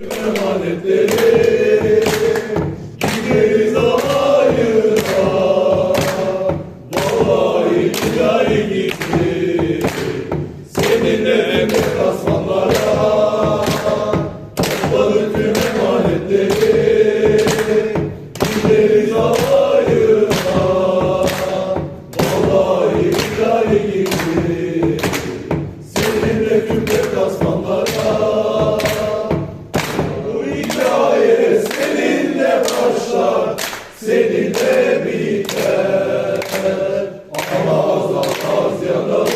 Emanetleri gideriz ayırma Vay ilahi gitti Seninle emek aslanlara Topladık tüm emanetleri Gideriz ayırma Vay gitti Seninle tüm seninle biter. Atamaz atamaz yanalım.